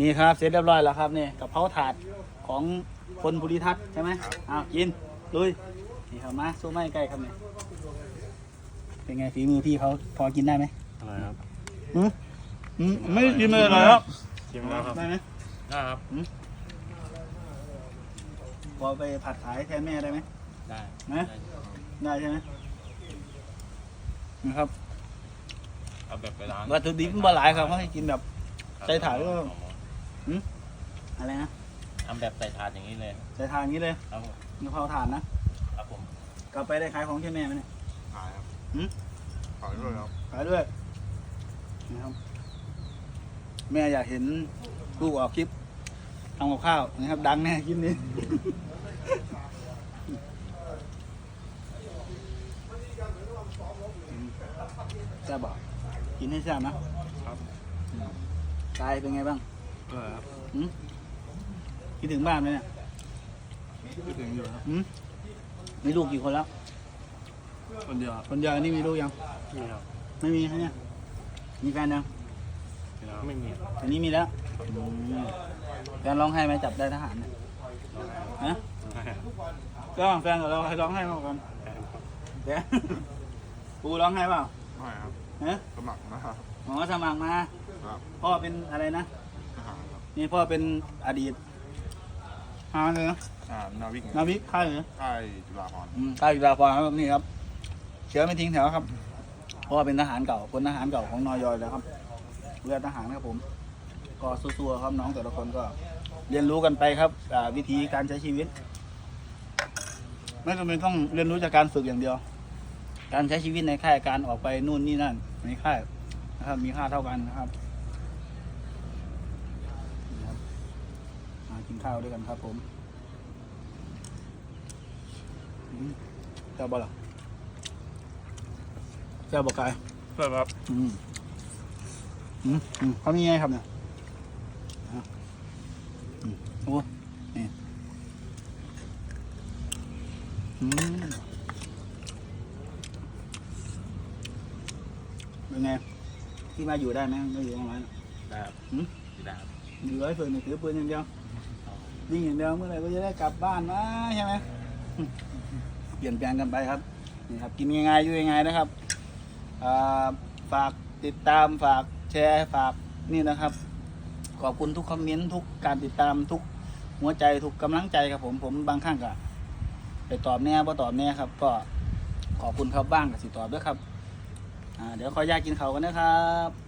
นี่ครับเสร็จเรียบร้อยแล้วครับนี่กับเพราถาดของคนภูริทัศน์ใช่ไหมอ้าวกินลุยนี่ครับมาสู้ไม่ใกล้ครับเนี่ยเป็นไงฝีมือพี่เขาพอกินได้ไหมอะไรครับอืมอืมไม่ได้กินเลยครับชิมแล้วครับได้ไหมได้ครับพอไปผัดขายแทนแม่ได้ไหมได้นะได้ใช่ไหมนะครับเอาแบบไปร้านวัตถุดิบมันบ่หลายครับเขาให้กินแบบใส่ถาดก็ อะไรนะทำแบบใส่ถาดอย่างนี้เลยใส่ทานอย่างนี้เลยครับผมมีเผาถ่านนะครับผมกลับไปได้ขายของใช่แม่ไหมเนี่ยขายครับหืมขายด้วยครับขายด้วยนะครับ แม่อยากเห็นลูกออกคลิปทำกับข้าวนะครับ ดังแน่คลิปนี้แซ่บบอกกินให้แซ่บนะครับกายเป็นไงบ้าง เออครับหืมคิดถึงบ้านไหมเนี่ยคิดถึงอยู่ครับหืมมีลูกกี่คนแล้ว คนเดียวครับคนเดียวอันนี้มีลูกยัง นี่ครับไม่มีใช่ไหมมีแฟนยังไม่มีอันนี้มีแล้วอืมแฟนร้องไห้ไหมจับได้ทหารเนี่ยฮะก็แฟนกับเราใครร้องไห้มากกว่ากันแฟนปูร้องไห้เปล่าไม่ครับฮะสมัครนะครับหมอสมัครมา ครับพ่อเป็นอะไรนะทหารครับ นี่พ่อเป็นอดีตฮาเลยนะอ่านาวิกนาวิกค่ายเหรอค่ายจุฬาภรณ์อืมค่ายจุฬาภรณ์ครับนี่ครับ เชื้อไม่ทิ้งแถวครับพ่อเป็นทหารเก่าคนทหารเก่าของนอยอยแล้วครับเรือทหารครับผม ก็สู้ๆครับน้องแต่ละคนก็ เรียนรู้กันไปครับอ่าวิธีการใช้ชีวิต ไม่จำเป็นต้องเรียนรู้จากการฝึกอย่างเดียว การใช้ชีวิตในค่ายการออกไปนู่นนี่นั่นในค่ายนะครับมีค่าเท่ากันนะครับนะครับมา กินข้าวด้วยกันครับผมอืมเจ้าบ่ล่ะเจ้าบอกไก่เพื่อครับอืมอืมอืมเขามีไงครับเนี่ยอะอืมโอ้นี่อืมเป็นไงที่มาอยู่ได้ไหมไม่อยู่ตรงไหนได้ครับหืมได้ครับอยู่ร้อยเฟืองนี่ถือปืนอย่างเดียว ยิงอย่างเดียวเมื่อไหร่ก็จะได้กลับบ้านมาใช่ไหมเปลี่ยนแปลงกันไปครับนี่ครับ กินยังไงอยู่ยังไงนะครับฝากติดตามฝากแชร์ฝากนี่นะครับ ขอบคุณทุกคอมเมนต์ทุกการติดตามทุกหัวใจทุกกำลังใจครับผมผมบางครั้งก็ไปตอบแน่บ่ตอบแน่ครับ ก็ขอบคุณครับบ้างกับสิตอบด้วยครับเดี๋ยวขออนุญากินเขากันนะครับ